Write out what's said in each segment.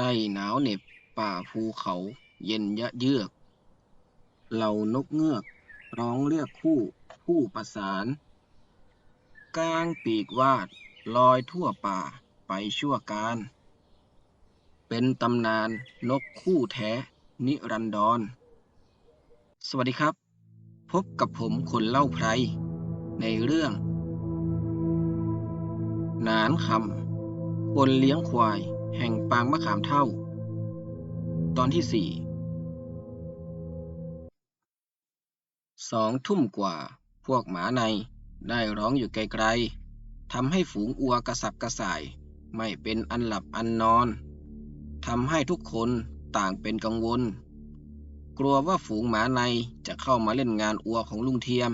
ล้หนาวเหน็บป่าภูเขาเย็นยะเยือก เหล่านกเงือกร้องเรียกคู่ผู้ประสาน กลางปีกวาดลอยทั่วป่าไปชั่วการ เป็นตำนานนกคู่แท้ นิรันดร สวัสดีครับ พบกับผมคนเล่าไพร ในเรื่องหนานคำคนเลี้ยงควาย แห่งปางมะขามเท่า ตอนที่สี่สองทุ่มกว่าพวกหมาในได้ร้องอยู่ไกลๆทำให้ฝูงอัวกระสับกระส่าย ไม่เป็นอันหลับอันนอนทำให้ทุกคนต่างเป็นกังวล กลัวว่าฝูงหมาในจะเข้ามาเล่นงานอัวของลุงเทียม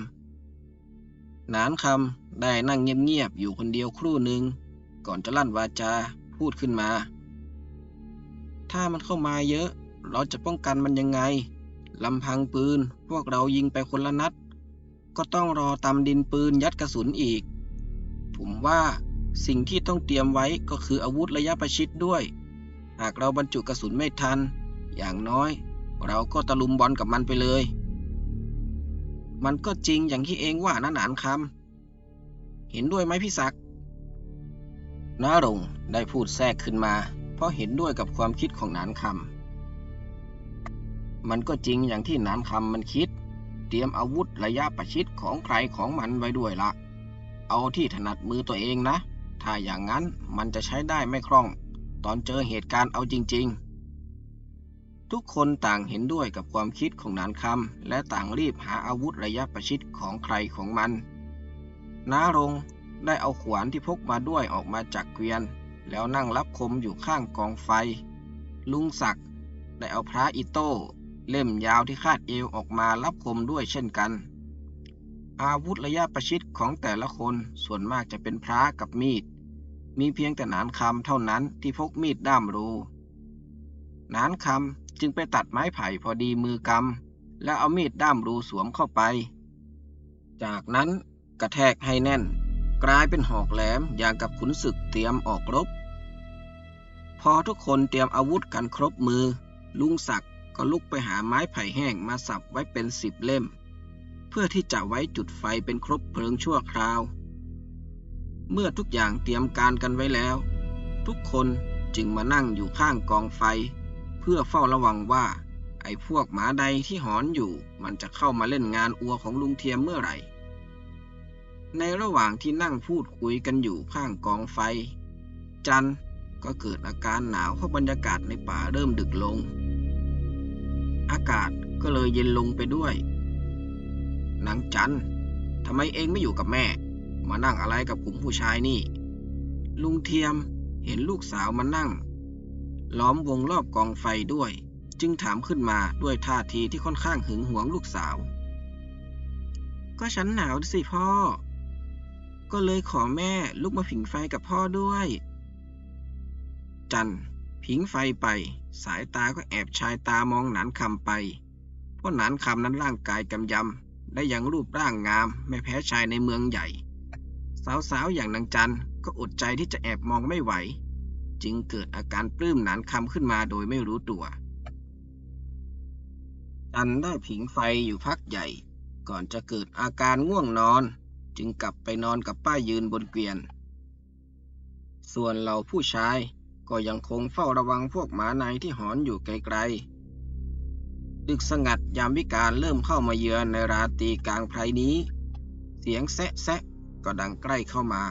นานคำได้นั่งเงียบๆอยู่คนเดียวครู่หนึ่ง ก่อนจะลั่นวาจา พูดขึ้นมา ถ้ามันเข้ามาเยอะ เราจะป้องกันมันยังไงลำพังปืน พวกเรายิงไปคนละนัด ก็ต้องรอตำดินปืนยัดกระสุนอีก ผมว่าสิ่งที่ต้องเตรียมไว้ก็คืออาวุธระยะประชิดด้วย หากเราบรรจุกระสุนไม่ทัน อย่างน้อย เราก็ตะลุมบอลกับมันไปเลย มันก็จริงอย่างที่เองว่านะหนานคำเห็นด้วยไหมพี่ศักดิ์ น้ารงได้พูดแทรกขึ้นมา เพราะเห็นด้วยกับความคิดของหนานคำ มันก็จริงอย่างที่หนานคำมันคิด เตรียมอาวุธระยะประชิดของใครของมันไว้ด้วยละ เอาที่ถนัดมือตัวเองนะ ถ้าอย่างนั้นมันจะใช้ได้ไม่คล่อง ตอนเจอเหตุการณ์เอาจริง ๆ ทุกคนต่างเห็นด้วยกับความคิดของนานคำและต่างรีบหาอาวุธระยะประชิดของใครของมันน้ารง ได้เอาขวานที่พกมาด้วยออกมาจากเกวียน แล้วนั่งรับคมอยู่ข้างกองไฟ ลุงศักดิ์ได้เอาพระอิโต้เล่มยาวที่คาดเอวออกมารับคมด้วยเช่นกัน อาวุธระยะประชิดของแต่ละคนส่วนมากจะเป็นพระกับมีด มีเพียงแต่หนานคำเท่านั้นที่พกมีดด้ามรูหนานคำจึงไปตัดไม้ไผ่พอดีมือกำ แล้วเอามีดด้ามรูสวมเข้าไป จากนั้นกระแทกให้แน่น กลายเป็นหอกแหลมอย่างกับขุนศึกเตรียมออกรบ พอทุกคนเตรียมอาวุธกันครบมือ ลุงศักดิ์ก็ลุกไปหาไม้ไผ่แห้งมาสับไว้เป็นสิบเล่ม เพื่อที่จะไว้จุดไฟเป็นครบเพลิงชั่วคราว เมื่อทุกอย่างเตรียมการกันไว้แล้ว ทุกคนจึงมานั่งอยู่ข้างกองไฟ เพื่อเฝ้าระวังว่า ไอ้พวกหมาใดที่หอนอยู่ มันจะเข้ามาเล่นงานอัวของลุงเทียมเมื่อไหร่ ในระหว่างที่นั่งพูดคุยกันอยู่ข้างกองไฟ จันก็เกิดอาการหนาวเพราะบรรยากาศในป่าเริ่มดึกลง อากาศก็เลยเย็นลงไปด้วย นางจันทำไมเองไม่อยู่กับแม่ มานั่งอะไรกับกลุ่มผู้ชายนี่ ลุงเทียมเห็นลูกสาวมานั่ง ล้อมวงรอบกองไฟด้วย จึงถามขึ้นมาด้วยท่าทีที่ค่อนข้างหึงหวงลูกสาว ก็ฉันหนาวสิพ่อ ก็เลยขอแม่ลุกมาผิงไฟกับพ่อด้วย จันผิงไฟไป สายตาก็แอบชายตามองหนานคำไป เพราะหนานคำนั้นร่างกายกำยำและยังรูปร่างงามไม่แพ้ชายในเมืองใหญ่ สาวๆอย่างนางจันก็อดใจที่จะแอบมองไม่ไหว จึงเกิดอาการปลื้มหนานคำขึ้นมาโดยไม่รู้ตัว จันได้ผิงไฟอยู่พักใหญ่ ก่อนจะเกิดอาการง่วงนอน จึงกลับไปนอนกับป้ายืนบนเกวียน ส่วนเราผู้ชายก็ยังคงเฝ้าระวังพวกหมาในที่หอนอยู่ไกลๆ ดึกสงัดยามวิการเริ่มเข้ามาเยือนในราตรีกลางไพรนี้ เสียงแซะแซะก็ดังใกล้เข้ามา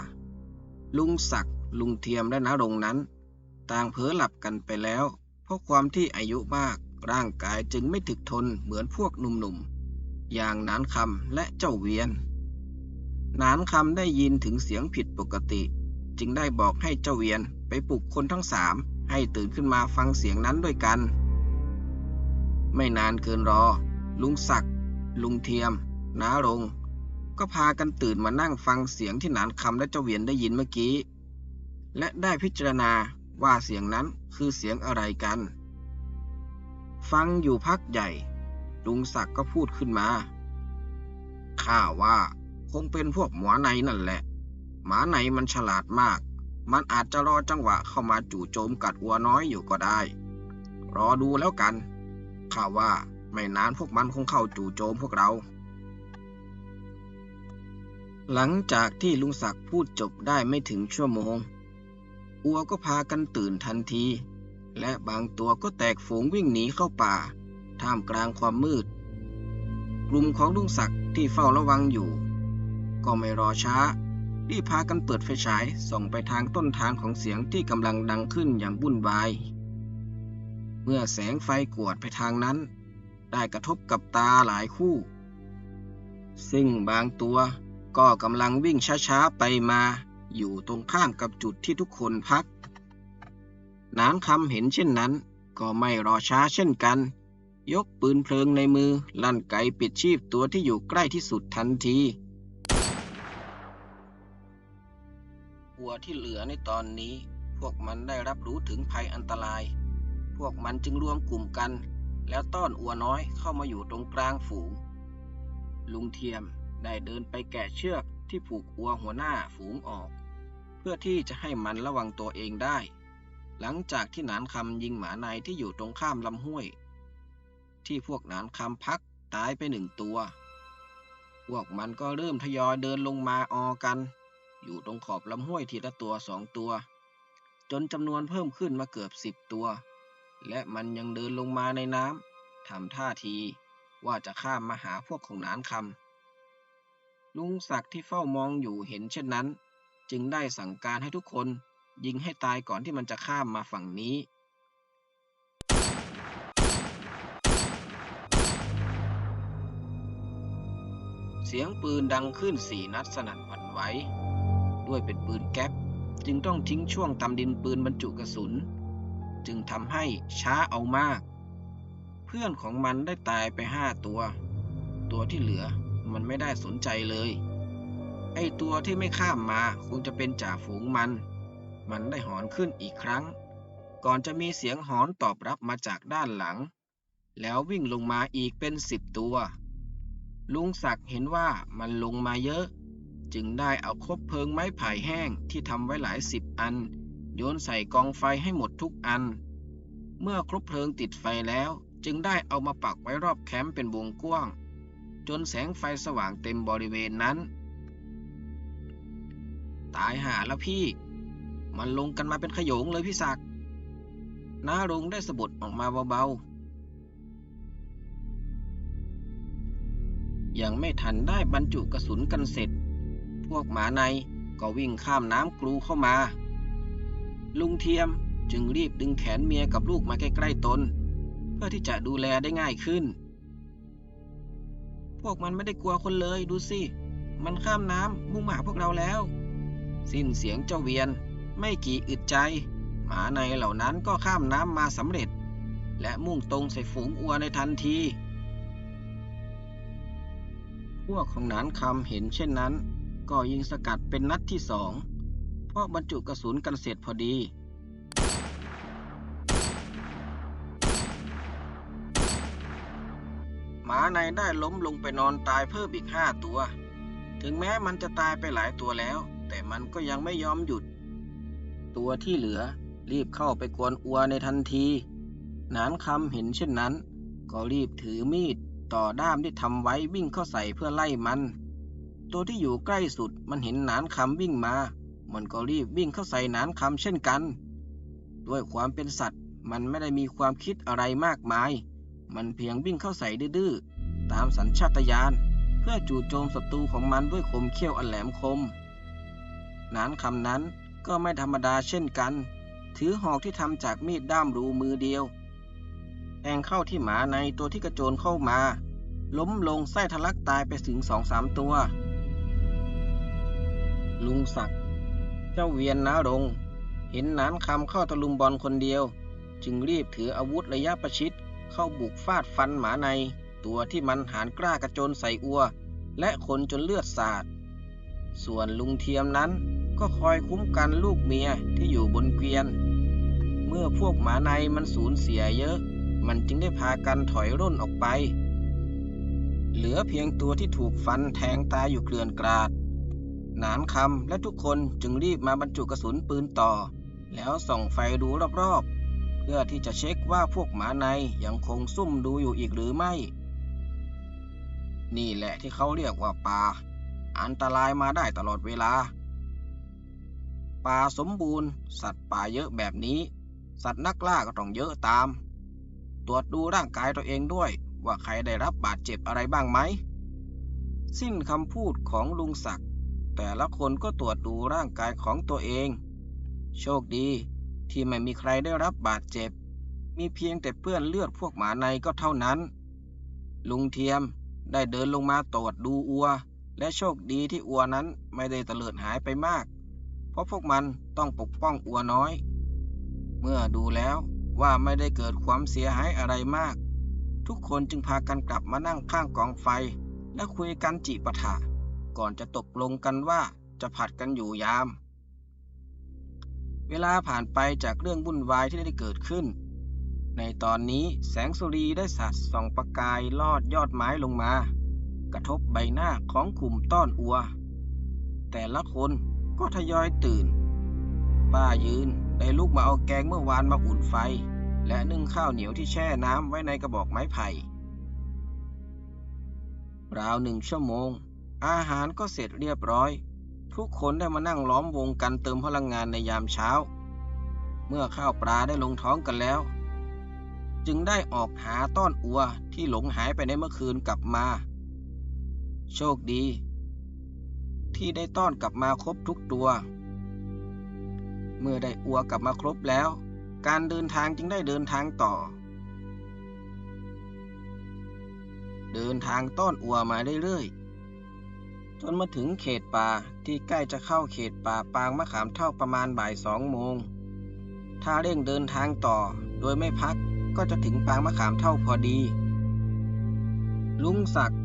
ลุงศักดิ์ลุงเทียมและนารงนั้น ต่างเผลอหลับกันไปแล้ว เพราะความที่อายุมากร่างกายจึงไม่ถึกทนเหมือนพวกหนุ่มๆ อย่างนานคำและเจ้าเวียน นานคำได้ยินถึงเสียงผิดปกติ จึงได้บอกให้เจ้าเวียนไปปลุกคนทั้งสามให้ตื่นขึ้นมาฟังเสียงนั้นด้วยกัน ไม่นานเกินรอ ลุงศักดิ์ลุงเทียมน้ารง ก็พากันตื่นมานั่งฟังเสียงที่หนานคำและเจ้าเวียนได้ยินเมื่อกี้ และได้พิจารณาว่าเสียงนั้นคือเสียงอะไรกัน ฟังอยู่พักใหญ่ ลุงศักดิ์ก็พูดขึ้นมาข้าว่า คงเป็นพวกหมอในนั่นแหละ หมาในมันฉลาดมาก มันอาจจะรอจังหวะเข้ามาจู่โจมกัดวัวน้อยอยู่ก็ได้ รอดูแล้วกัน ข้าว่าไม่นานพวกมันคงเข้าจู่โจมพวกเรา หลังจากที่ลุงศักดิ์พูดจบได้ไม่ถึงชั่วโมง อัวก็พากันตื่นทันที และบางตัวก็แตกฝูงวิ่งหนีเข้าป่า ท่ามกลางความมืด กลุ่มของลุงศักดิ์ที่เฝ้าระวังอยู่ ก็ไม่รอช้ารีบพากันเปิดไฟฉายส่องไปทางต้นทางของเสียงที่กำลังดังขึ้นอย่างวุ่นวาย เมื่อแสงไฟกวดไปทางนั้น ได้กระทบกับตาหลายคู่ ซึ่งบางตัวก็กำลังวิ่งช้าๆไปมา อยู่ตรงข้ามกับจุดที่ทุกคนพัก นานคำเห็นเช่นนั้น ก็ไม่รอช้าเช่นกัน ยกปืนเพลิงในมือลั่นไกปิดชีพตัวที่อยู่ใกล้ที่สุดทันทีัวที่เหลือในตอนนี้ พวกมันได้รับรู้ถึงภัยอันตราย พวกมันจึงรวมกลุ่มกัน แล้วต้อนอัวน้อยเข้ามาอยู่ตรงกลางฝูง ลุงเทียมได้เดินไปแกะเชือกที่ผูกอัวหัวหน้าฝูงออก เพื่อที่จะให้มันระวังตัวเองได้ หลังจากที่หนานคำยิงหมาในที่อยู่ตรงข้ามลำห้วย ที่พวกหนานคำพักตายไปหนึ่งตัว พวกมันก็เริ่มทยอยเดินลงมาออกัน อยู่ตรงขอบลำห้วยทีละตัวสองตัว จนจำนวนเพิ่มขึ้นมาเกือบสิบตัว และมันยังเดินลงมาในน้ำทำท่าทีว่าจะข้ามมาหาพวกของนานคำลุงศักดิ์ที่เฝ้ามองอยู่เห็นเช่นนั้น จึงได้สั่งการให้ทุกคนยิงให้ตายก่อนที่มันจะข้ามมาฝั่งนี้เสียงปืนดังขึ้นสี่นัดสนั่นหวั่นไหว ด้วยเป็นปืนแก๊ปจึงต้องทิ้งช่วงตำดินปืนบรรจุกระสุน จึงทำให้ช้าเอามาก เพื่อนของมันได้ตายไปห้าตัว ตัวที่เหลือมันไม่ได้สนใจเลย ไอตัวที่ไม่ข้ามมาคงจะเป็นจ่าฝูงมัน มันได้หอนขึ้นอีกครั้ง ก่อนจะมีเสียงหอนตอบรับมาจากด้านหลัง แล้ววิ่งลงมาอีกเป็นสิบตัว ลุงศักดิ์เห็นว่ามันลงมาเยอะ จึงได้เอาคบเพลิงไม้ไผ่แห้งที่ทำไว้หลายสิบอัน โยนใส่กองไฟให้หมดทุกอัน เมื่อครบเพลิงติดไฟแล้วจึงได้เอามาปักไว้รอบแคมป์เป็นวงกว้าง จนแสงไฟสว่างเต็มบริเวณนั้น ตายหาแล้วพี่ มันลงกันมาเป็นขโยงเลยพี่ศักดิ์น้ารงได้สะบัดออกมาเบาๆ ยังไม่ทันได้บรรจุกระสุนกันเสร็จ พวกหมาในก็วิ่งข้ามน้ำกลูเข้ามา ลุงเทียมจึงรีบดึงแขนเมียกับลูกมาใกล้ๆตน เพื่อที่จะดูแลได้ง่ายขึ้น พวกมันไม่ได้กลัวคนเลยดูสิ มันข้ามน้ำมุ่งหมาหาพวกเราแล้ว สิ้นเสียงเจ้าเวียนไม่กี่อึดใจ หมาในเหล่านั้นก็ข้ามน้ำมาสำเร็จ และมุ่งตรงใส่ฝูงอัวในทันที พวกของนานคำเห็นเช่นนั้น ก็ยิงสกัดเป็นนัดที่สอง เพราะบรรจุกระสุนกันเสร็จพอดี หมาในได้ล้มลงไปนอนตายเพิ่มอีกห้าตัว ถึงแม้มันจะตายไปหลายตัวแล้ว แต่มันก็ยังไม่ยอมหยุด ตัวที่เหลือรีบเข้าไปกวนอัวในทันที นานคำเห็นเช่นนั้น ก็รีบถือมีดต่อด้ามที่ทำไว้วิ่งเข้าใส่เพื่อไล่มัน ตัวที่อยู่ใกล้สุดมันเห็นหนานคำวิ่งมา มันก็รีบวิ่งเข้าใส่หนานคำเช่นกัน ด้วยความเป็นสัตว์ มันไม่ได้มีความคิดอะไรมากมาย มันเพียงวิ่งเข้าใส่ดื้อตามสัญชาตญาณเพื่อจู่โจมศัตรูของมันด้วยคมเขี้ยวอันแหลมคม หนานคำนั้นก็ไม่ธรรมดาเช่นกัน ถือหอกที่ทำจากมีดด้ามรูมือเดียวแทงเข้าที่หมาในตัวที่กระโจนเข้ามา ล้มลงไส้ทะลักตายไปถึงสองสามตัว ลุงศักดิ์เจ้าเวียนนารง เห็นนานคำเข้าตะลุมบอลคนเดียว จึงรีบถืออาวุธระยะประชิดเข้าบุกฟาดฟันหมาใน ตัวที่มันหานกล้ากระโจนใส่อัว และคนจนเลือดสาด ส่วนลุงเทียมนั้นก็คอยคุ้มกันลูกเมียที่อยู่บนเกวียน เมื่อพวกหมาในมันสูญเสียเยอะ มันจึงได้พากันถอยร่นออกไป เหลือเพียงตัวที่ถูกฟันแทงตายอยู่เกลื่อนกราด หนานคำและทุกคนจึงรีบมาบรรจุกระสุนปืนต่อ แล้วส่องไฟดูรอบๆ เพื่อที่จะเช็คว่าพวกหมาในยังคงซุ่มดูอยู่อีกหรือไม่ นี่แหละที่เขาเรียกว่าป่า อันตรายมาได้ตลอดเวลา ป่าสมบูรณ์ สัตว์ป่าเยอะแบบนี้ สัตว์นักล่าก็ต้องเยอะตาม ตรวจดูร่างกายตัวเองด้วยว่าใครได้รับบาดเจ็บอะไรบ้างไหม สิ้นคำพูดของลุงศักดิ์ แต่ละคนก็ตรวจดูร่างกายของตัวเอง โชคดีที่ไม่มีใครได้รับบาดเจ็บ มีเพียงแต่เปื้อนเลือดพวกหมาในก็เท่านั้น ลุงเทียมได้เดินลงมาตรวจดูอัว และโชคดีที่อัวนั้นไม่ได้เตลิดหายไปมาก เพราะพวกมันต้องปกป้องอัวน้อย เมื่อดูแล้วว่าไม่ได้เกิดความเสียหายอะไรมาก ทุกคนจึงพากันกลับมานั่งข้างกองไฟ และคุยกันจิปะถะ ก่อนจะตกลงกันว่าจะผัดกันอยู่ยาม เวลาผ่านไปจากเรื่องวุ่นวายที่ได้เกิดขึ้น ในตอนนี้แสงสุรีได้สาดส่องประกายลอดยอดไม้ลงมา กระทบใบหน้าของกลุ่มต้อนอัว แต่ละคนก็ทยอยตื่น ป้ายืนได้ลุกมาเอาแกงเมื่อวานมาอุ่นไฟ และนึ่งข้าวเหนียวที่แช่น้ำไว้ในกระบอกไม้ไผ่ราวหนึ่งชั่วโมง อาหารก็เสร็จเรียบร้อย ทุกคนได้มานั่งล้อมวงกันเติมพลังงานในยามเช้า เมื่อข้าวปลาได้ลงท้องกันแล้ว จึงได้ออกหาต้อนอัวที่หลงหายไปในเมื่อคืนกลับมา โชคดี ที่ได้ต้อนกลับมาครบทุกตัว เมื่อได้อัวกลับมาครบแล้ว การเดินทางจึงได้เดินทางต่อ เดินทางต้อนอัวมาเรื่อยๆ จนมาถึงเขตป่าที่ใกล้จะเข้าเขตป่าปางมะขามเท่าประมาณบ่ายสองโมง ถ้าเร่งเดินทางต่อโดยไม่พักก็จะถึงปางมะขามเท่าพอดี ลุงศักดิ์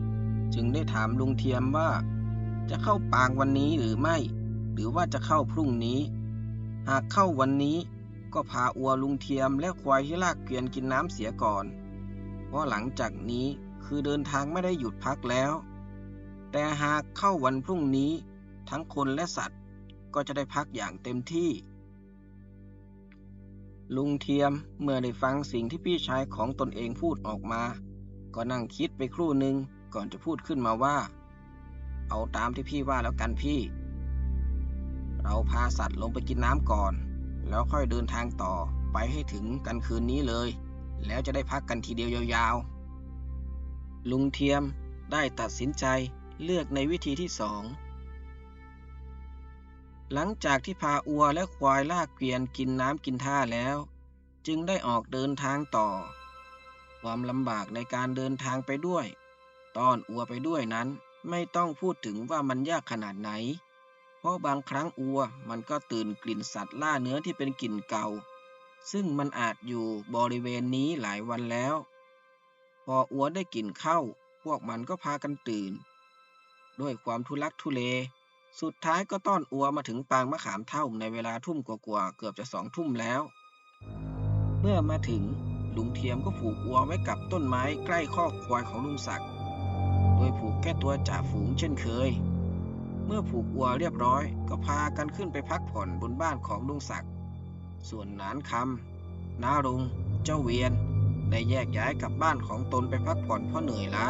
จึงได้ถามลุงเทียมว่า จะเข้าปางวันนี้หรือไม่ หรือว่าจะเข้าพรุ่งนี้ หากเข้าวันนี้ก็พาอัวลุงเทียมและควายที่ลากเกวียนกินน้ำเสียก่อน เพราะหลังจากนี้คือเดินทางไม่ได้หยุดพักแล้ว แต่หากเข้าวันพรุ่งนี้ทั้งคนและสัตว์ก็จะได้พักอย่างเต็มที่ ลุงเทียมเมื่อได้ฟังสิ่งที่พี่ชายของตนเองพูดออกมา ก็นั่งคิดไปครู่หนึ่งก่อนจะพูดขึ้นมาว่า เอาตามที่พี่ว่าแล้วกันพี่ เราพาสัตว์ลงไปกินน้ำก่อน แล้วค่อยเดินทางต่อไปให้ถึงกันคืนนี้เลย แล้วจะได้พักกันทีเดียวยาวๆ ลุงเทียมได้ตัดสินใจ เลือกในวิธีที่สองหลังจากที่พาอัวและควายลากเกวียนกินน้ำกินท่าแล้ว จึงได้ออกเดินทางต่อ ความลำบากในการเดินทางไปด้วย ตอนอัวไปด้วยนั้นไม่ต้องพูดถึงว่ามันยากขนาดไหน เพราะบางครั้งอัวมันก็ตื่นกลิ่นสัตว์ล่าเนื้อที่เป็นกลิ่นเก่า ซึ่งมันอาจอยู่บริเวณนี้หลายวันแล้ว พออัวได้กลิ่นเข้า พวกมันก็พากันตื่น ด้วยความทุลักทุเล สุดท้ายก็ต้อนอัวมาถึงปางมะขามเท่าในเวลาทุ่มกว่าๆเกือบจะสองทุ่มแล้ว เมื่อมาถึงลุงเทียมก็ผูกอัวไว้กับต้นไม้ใกล้คอควายของลุงศักดิ์โดยผูกแค่ตัวจ่าฝูงเช่นเคย เมื่อผูกอัวเรียบร้อยก็พากันขึ้นไปพักผ่อนบนบ้านของลุงศักดิ์ส่วนนานคำนารุง เจ้าเวียน ได้แยกย้ายกลับบ้านของตนไปพักผ่อนเพราะเหนื่อยล้า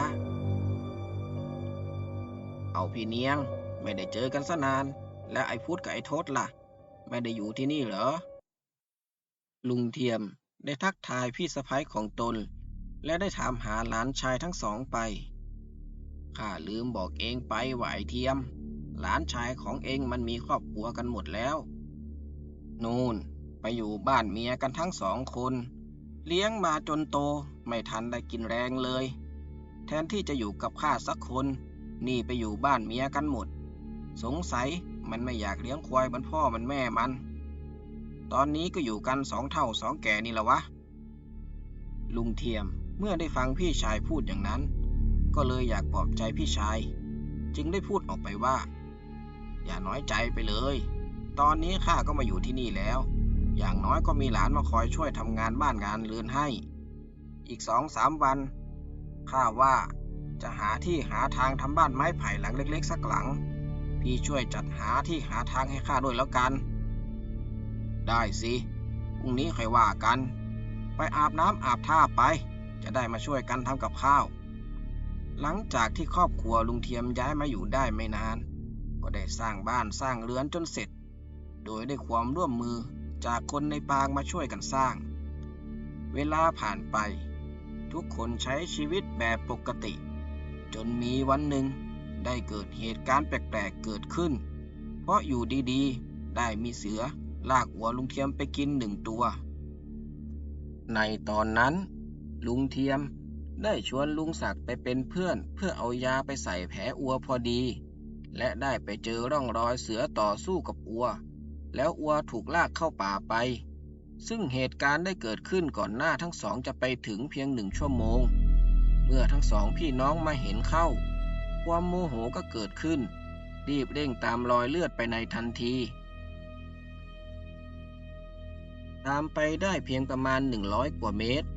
เอาพี่เนียง ไม่ได้เจอกันซะนาน และไอ้พุทธกับไอ้ทศล่ะ ไม่ได้อยู่ที่นี่เหรอ ลุงเทียมได้ทักทายพี่สะพ้ายของตน และได้ถามหาหลานชายทั้งสองไป ข้าลืมบอกเองไปว่าไอ้เทียม หลานชายของเองมันมีครอบครัวกันหมดแล้ว นูนไปอยู่บ้านเมียกันทั้งสองคน เลี้ยงมาจนโตไม่ทันได้กินแรงเลย แทนที่จะอยู่กับข้าสักคน นี่ไปอยู่บ้านเมียกันหมด สงสัยมันไม่อยากเลี้ยงควายเหมือนพ่อมันแม่มัน ตอนนี้ก็อยู่กันสองเท่าสองแก่นี่ละวะ ลุงเทียมเมื่อได้ฟังพี่ชายพูดอย่างนั้น ก็เลยอยากปลอบใจพี่ชาย จึงได้พูดออกไปว่า อย่าน้อยใจไปเลย ตอนนี้ข้าก็มาอยู่ที่นี่แล้ว อย่างน้อยก็มีหลานมาคอยช่วยทำงานบ้านงานเรือนให้ อีกสองสามวันข้าว่า จะหาที่หาทางทำบ้านไม้ไผ่หลังเล็กๆ สักหลัง พี่ช่วยจัดหาที่หาทางให้ข้าด้วยแล้วกัน ได้สิพรุ่งนี้ค่อยว่ากัน ไปอาบน้ำอาบท่าไป จะได้มาช่วยกันทำกับข้าว หลังจากที่ครอบครัวลุงเทียมย้ายมาอยู่ได้ไม่นาน ก็ได้สร้างบ้านสร้างเรือนจนเสร็จ โดยได้ความร่วมมือจากคนในปางมาช่วยกันสร้าง เวลาผ่านไป ทุกคนใช้ชีวิตแบบปกติ จนมีวันหนึ่ง ได้เกิดเหตุการณ์แปลกๆเกิดขึ้น เพราะอยู่ดีๆ ได้มีเสือลากหัวลุงเทียมไปกินหนึ่งตัว ในตอนนั้น ลุงเทียมได้ชวนลุงศักดิ์ไปเป็นเพื่อนเพื่อเอายาไปใส่แผลอัวพอดี และได้ไปเจอร่องรอยเสือต่อสู้กับอัว แล้วอัวถูกลากเข้าป่าไป ซึ่งเหตุการณ์ได้เกิดขึ้นก่อนหน้าทั้งสองจะไปถึงเพียงหนึ่งชั่วโมง เมื่อทั้งสองพี่น้องมาเห็นเข้า ความโมโหก็เกิดขึ้น รีบเร่งตามรอยเลือดไปในทันที ตามไปได้เพียงประมาณ 100 กว่าเมตร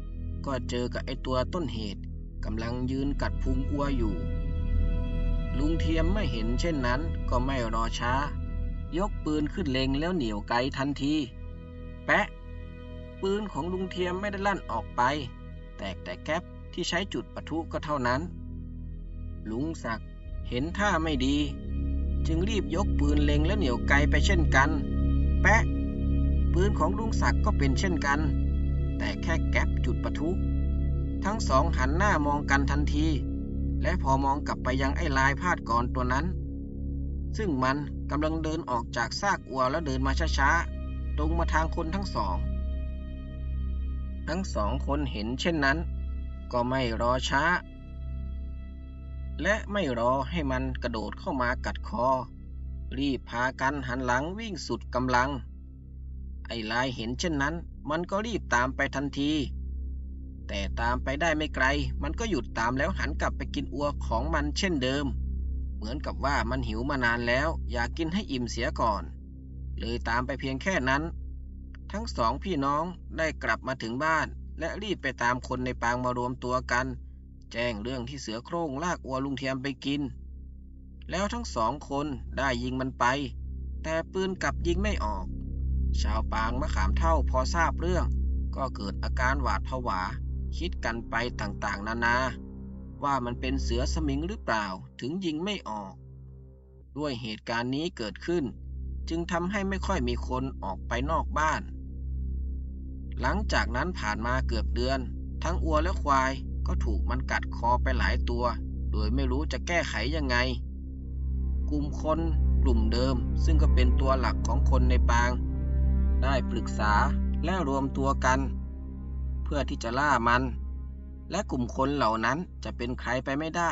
ก็เจอกับไอตัวต้นเหตุกำลังยืนกัดพุงอัวอยู่ ลุงเทียมไม่เห็นเช่นนั้นก็ไม่รอช้า ยกปืนขึ้นเล็งแล้วเหนียวไกทันที แปะ ปืนของลุงเทียมไม่ได้ลั่นออกไป แตกแต่แก๊ป ที่ใช้จุดปะทุก็เท่านั้น ลุงศักดิ์เห็นท่าไม่ดี จึงรีบยกปืนเล็งแล้วเหนียวไกไปเช่นกัน แปะ ปืนของลุงศักดิ์ก็เป็นเช่นกัน แต่แค่แก๊ปจุดปะทุ ทั้งสองหันหน้ามองกันทันที และพอมองกลับไปยังไอ้ลายพาดก่อนตัวนั้น ซึ่งมันกำลังเดินออกจากซากอัวแล้วเดินมาช้าๆ ตรงมาทางคนทั้งสอง ทั้งสองคนเห็นเช่นนั้น ก็ไม่รอช้า และไม่รอให้มันกระโดดเข้ามากัดคอ รีบพากันหันหลังวิ่งสุดกำลัง ไอ้ลายเห็นเช่นนั้น มันก็รีบตามไปทันที แต่ตามไปได้ไม่ไกล มันก็หยุดตามแล้วหันกลับไปกินอัวของมันเช่นเดิม เหมือนกับว่ามันหิวมานานแล้ว อยากกินให้อิ่มเสียก่อน เลยตามไปเพียงแค่นั้น ทั้งสองพี่น้องได้กลับมาถึงบ้าน และรีบไปตามคนในปางมารวมตัวกัน แจ้งเรื่องที่เสือโคร่งลากอัวลุงเทียมไปกิน แล้วทั้งสองคนได้ยิงมันไป แต่ปืนกลับยิงไม่ออก ชาวปางมะขามเท่าพอทราบเรื่อง ก็เกิดอาการหวาดผวา คิดกันไปต่างๆ นานา ว่ามันเป็นเสือสมิงหรือเปล่าถึงยิงไม่ออก ด้วยเหตุการณ์นี้เกิดขึ้น จึงทำให้ไม่ค่อยมีคนออกไปนอกบ้าน หลังจากนั้นผ่านมาเกือบเดือน ทั้งอัวและควายก็ถูกมันกัดคอไปหลายตัว โดยไม่รู้จะแก้ไขยังไง กลุ่มคนกลุ่มเดิมซึ่งก็เป็นตัวหลักของคนในปาง ได้ปรึกษาและรวมตัวกัน เพื่อที่จะล่ามัน และกลุ่มคนเหล่านั้นจะเป็นใครไปไม่ได้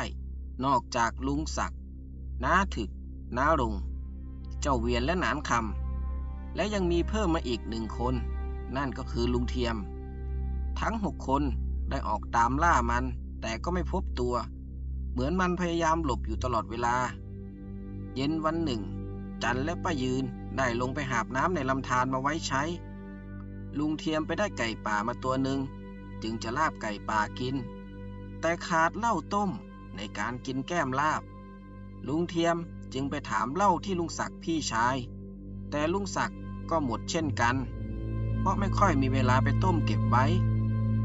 นอกจากลุงศักดิ์น้าถึก น้าลุง เจ้าเวียนและหนานคำและยังมีเพิ่มมาอีกหนึ่งคน นั่นก็คือลุงเทียม ทั้งหกคนได้ออกตามล่ามัน แต่ก็ไม่พบตัว เหมือนมันพยายามหลบอยู่ตลอดเวลา เย็นวันหนึ่ง จันและป้ายืนได้ลงไปหาบน้ำในลำธารมาไว้ใช้ ลุงเทียมไปได้ไก่ป่ามาตัวหนึ่ง จึงจะลาบไก่ป่ากิน แต่ขาดเหล้าต้มในการกินแก้มลาบ ลุงเทียมจึงไปถามเหล้าที่ลุงศักดิ์พี่ชาย แต่ลุงศักดิ์ก็หมดเช่นกัน เพราะไม่ค่อยมีเวลาไปต้มเก็บไว้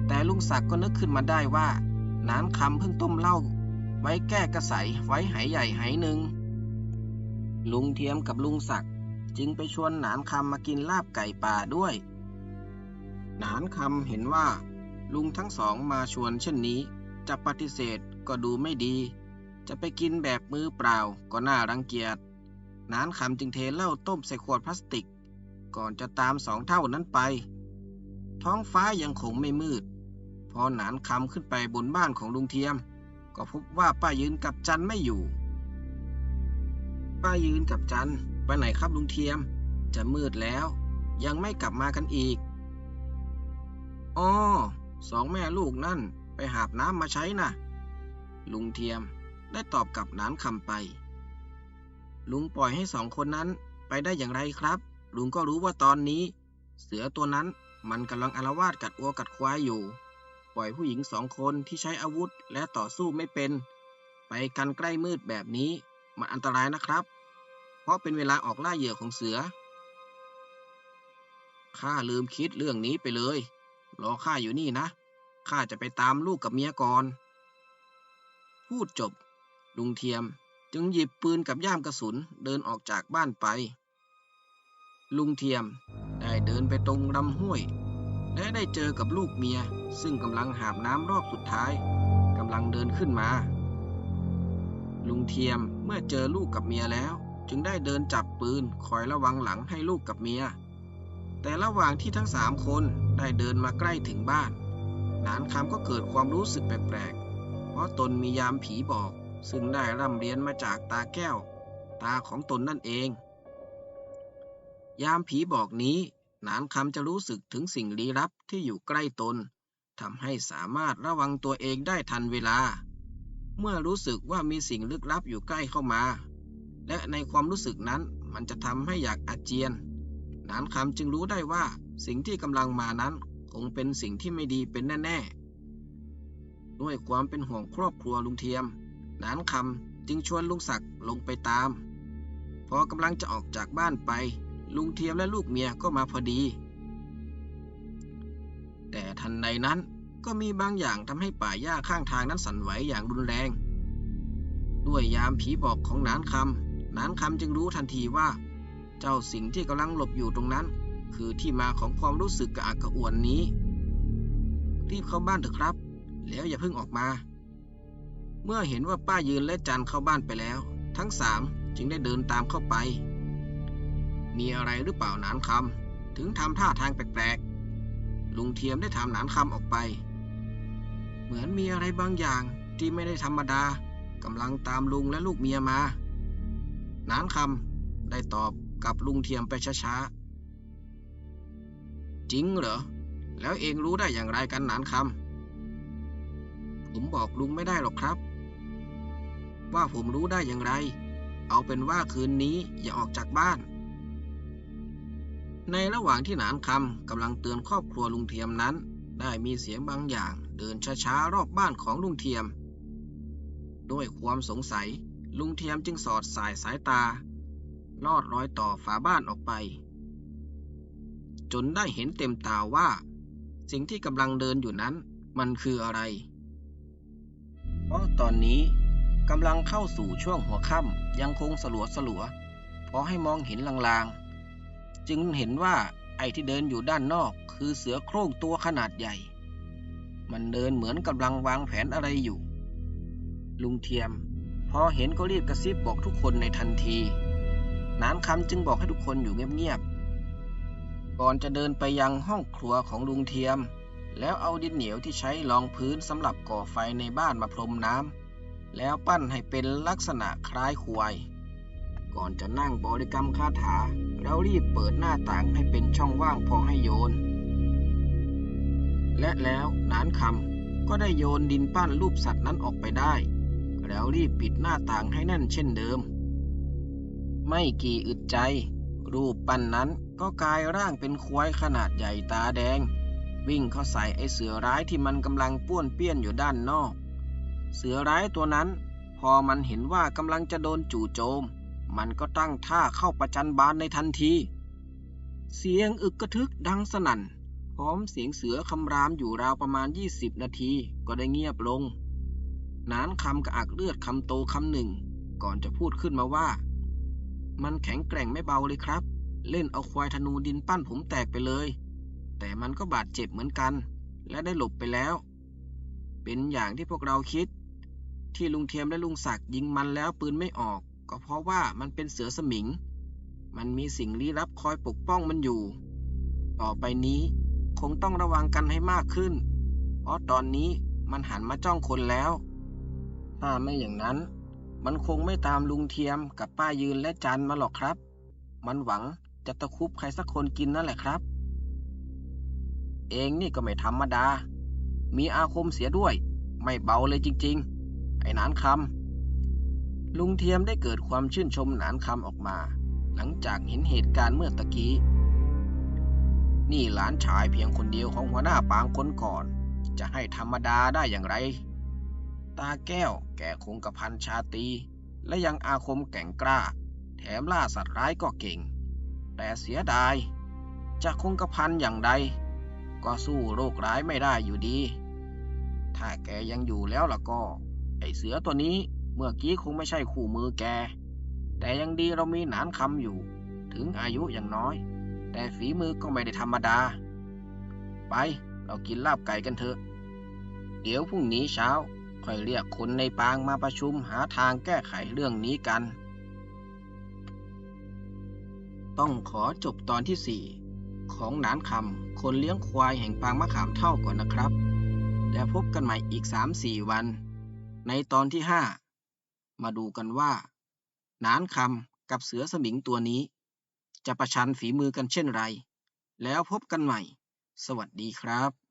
แต่ลุงศักดิ์ก็นึกขึ้นมาได้ว่าน้ำคำเพิ่งต้มเหล้าไว้แก้กระใสไว้ไหใหญ่ไหหนึ่งลุงเทียมกับลุงศักดิ์จึงไปชวนหนานคำมากินลาบไก่ป่าด้วย หนานคำเห็นว่า ลุงทั้งสองมาชวนเช่นนี้ จะปฏิเสธก็ดูไม่ดี จะไปกินแบบมือเปล่าก็น่ารังเกียจ หนานคำจึงเทเหล้าต้มใส่ขวดพลาสติก ก่อนจะตามสองเท่านั้นไป ท้องฟ้ายังคงไม่มืด พอหนานคำขึ้นไปบนบ้านของลุงเทียม ก็พบว่าป้ายืนกับจันไม่อยู่ ป้ายืนกับจันไปไหนครับลุงเทียม จะมืดแล้ว ยังไม่กลับมากันอีกอ๋อสองแม่ลูกนั่นไปหาบน้ำมาใช้นะลุงเทียมได้ตอบกับนานคำไป ลุงปล่อยให้สองคนนั้นไปได้อย่างไรครับ ลุงก็รู้ว่าตอนนี้ เสือตัวนั้นมันกำลังอารวาสกัดวัวกัดควายอยู่ ปล่อยผู้หญิงสองคนที่ใช้อาวุธและต่อสู้ไม่เป็น ไปกันใกล้มืดแบบนี้ มันอันตรายนะครับ เพราะเป็นเวลาออกล่าเหยื่อของเสือข้าลืมคิดเรื่องนี้ไปเลย รอข้าอยู่นี่นะข้าจะไปตามลูกกับเมียก่อน พูดจบ ลุงเทียมจึงหยิบปืนกับย่ามกระสุนเดินออกจากบ้านไป ลุงเทียมได้เดินไปตรงลำห้วย และได้เจอกับลูกเมีย ซึ่งกำลังหาบน้ำรอบสุดท้ายกำลังเดินขึ้นมา ลุงเทียมเมื่อเจอลูกกับเมียแล้ว จึงได้เดินจับปืนคอยระวังหลังให้ลูกกับเมีย แต่ระหว่างที่ทั้งสามคนได้เดินมาใกล้ถึงบ้าน นานคำก็เกิดความรู้สึกแปลกๆ เพราะตนมียามผีบอก ซึ่งได้ร่ำเรียนมาจากตาแก้ว ตาของตนนั่นเอง ยามผีบอกนี้นานคำจะรู้สึกถึงสิ่งลี้ลับที่อยู่ใกล้ตนทำให้สามารถระวังตัวเองได้ทันเวลา เมื่อรู้สึกว่ามีสิ่งลึกลับอยู่ใกล้เข้ามา และในความรู้สึกนั้นมันจะทำให้อยากอาเจียน นานคำจึงรู้ได้ว่าสิ่งที่กำลังมานั้นคงเป็นสิ่งที่ไม่ดีเป็นแน่ๆ ด้วยความเป็นห่วงครอบครัวลุงเทียม นานคำจึงชวนลุงศักดิ์ลงไปตาม พอกำลังจะออกจากบ้านไป ลุงเทียมและลูกเมียก็มาพอดี แต่ทันใดนั้นก็มีบางอย่างทำให้ป่าหญ้าข้างทางนั้นสั่นไหวอย่างรุนแรง ด้วยยามผีบอกของนานคำนานคำจึงรู้ทันทีว่า เจ้าสิ่งที่กำลังหลบอยู่ตรงนั้น คือที่มาของความรู้สึกกระอักกระอ่วนนี้ รีบเข้าบ้านเถอะครับ แล้วอย่าเพิ่งออกมา เมื่อเห็นว่าป้ายืนและจันเข้าบ้านไปแล้ว ทั้งสามจึงได้เดินตามเข้าไป มีอะไรหรือเปล่าหนานคำถึงทำท่าทางแปลกๆ ลุงเทียมได้ถามหนานคำออกไป เหมือนมีอะไรบางอย่างที่ไม่ได้ธรรมดากำลังตามลุงและลูกเมียมาหนานคำได้ตอบกับลุงเทียมไปช้าๆ จริงเหรอ แล้วเองรู้ได้อย่างไรกันหนานคำ ผมบอกลุงไม่ได้หรอกครับ ว่าผมรู้ได้อย่างไร เอาเป็นว่าคืนนี้อย่าออกจากบ้าน ในระหว่างที่หนานคำกำลังเตือนครอบครัวลุงเทียมนั้น ได้มีเสียงบางอย่างเดินช้าๆรอบบ้านของลุงเทียม ด้วยความสงสัย ลุงเทียมจึงสอดสายสายตา ลอดรอยต่อฝาบ้านออกไป จนได้เห็นเต็มตาว่า สิ่งที่กำลังเดินอยู่นั้นมันคืออะไร เพราะตอนนี้กำลังเข้าสู่ช่วงหัวค่ำยังคงสลัวสลัวพอให้มองเห็นลางๆ จึงเห็นว่าไอ้ที่เดินอยู่ด้านนอก คือเสือโคร่งตัวขนาดใหญ่ มันเดินเหมือนกำลังวางแผนอะไรอยู่ ลุงเทียม พอเห็นก็รีบกระซิบบอกทุกคนในทันทีนานคำจึงบอกให้ทุกคนอยู่เงียบๆ ก่อนจะเดินไปยังห้องครัวของลุงเทียม แล้วเอาดินเหนียวที่ใช้รองพื้นสำหรับก่อไฟในบ้านมาพรมน้ำแล้วปั้นให้เป็นลักษณะคล้ายควาย ก่อนจะนั่งบริกรรมคาถา แล้วรีบเปิดหน้าต่างให้เป็นช่องว่างพอให้โยน และแล้วนานคำก็ได้โยนดินปั้นรูปสัตว์นั้นออกไปได้ แล้วรีบปิดหน้าต่างให้แน่นเช่นเดิม ไม่กี่อึดใจ รูปปั้นนั้นก็กลายร่างเป็นควายขนาดใหญ่ตาแดง วิ่งเข้าใส่ไอเสือร้ายที่มันกำลังป้วนเปี้ยนอยู่ด้านนอก เสือร้ายตัวนั้นพอมันเห็นว่ากำลังจะโดนจู่โจม มันก็ตั้งท่าเข้าประจันบานในทันที เสียงอึกกระทึกดังสนั่น พร้อมเสียงเสือคำรามอยู่ราวประมาณ 20 นาทีก็ได้เงียบลง นานคำกระอักเลือดคำโตคำหนึ่ง ก่อนจะพูดขึ้นมาว่า มันแข็งแกร่งไม่เบาเลยครับ เล่นเอาควายธนูดินปั้นผมแตกไปเลย แต่มันก็บาดเจ็บเหมือนกัน และได้หลบไปแล้ว เป็นอย่างที่พวกเราคิด ที่ลุงเทียมและลุงศักดิ์ยิงมันแล้วปืนไม่ออก ก็เพราะว่ามันเป็นเสือสมิง มันมีสิ่งลี้ลับคอยปกป้องมันอยู่ ต่อไปนี้คงต้องระวังกันให้มากขึ้น เพราะตอนนี้มันหันมาจ้องคนแล้ว ถ้าไม่อย่างนั้น มันคงไม่ตามลุงเทียมกับป้ายืนและจันมาหรอกครับ มันหวังจะตะคุบใครสักคนกินนั่นแหละครับ เองนี่ก็ไม่ธรรมดา มีอาคมเสียด้วย ไม่เบาเลยจริง ๆ ไอ้หนานคำ ลุงเทียมได้เกิดความชื่นชมหนานคำออกมา หลังจากเห็นเหตุการณ์เมื่อตะกี้ นี่หลานชายเพียงคนเดียวของหัวหน้าปางคนก่อน จะให้ธรรมดาได้อย่างไร ตาแก้วแก่คงกระพันชาตี และยังอาคมแก่งกล้า แถมล่าสัตว์ร้ายก็เก่ง แต่เสียดาย จะคงกระพันอย่างใดก็สู้โรคร้ายไม่ได้อยู่ดี ถ้าแกยังอยู่แล้วล่ะก็ ไอเสือตัวนี้ เมื่อกี้คงไม่ใช่คู่มือแก แต่ยังดีเรามีหนานคำอยู่ ถึงอายุอย่างน้อย แต่ฝีมือก็ไม่ได้ธรรมดา ไปเรากินลาบไก่กันเถอะ เดี๋ยวพรุ่งนี้เช้าค่อยเรียกคนในปางมาประชุมหาทางแก้ไขเรื่องนี้กัน ต้องขอจบตอนที่ 4 ของหนานคำคนเลี้ยงควายแห่งปางมะขามเท่าก่อนนะครับ แล้วพบกันใหม่อีก 3-4 วัน ในตอนที่ 5 มาดูกันว่าหนานคำกับเสือสมิงตัวนี้ จะประชันฝีมือกันเช่นไร แล้วพบกันใหม่ สวัสดีครับ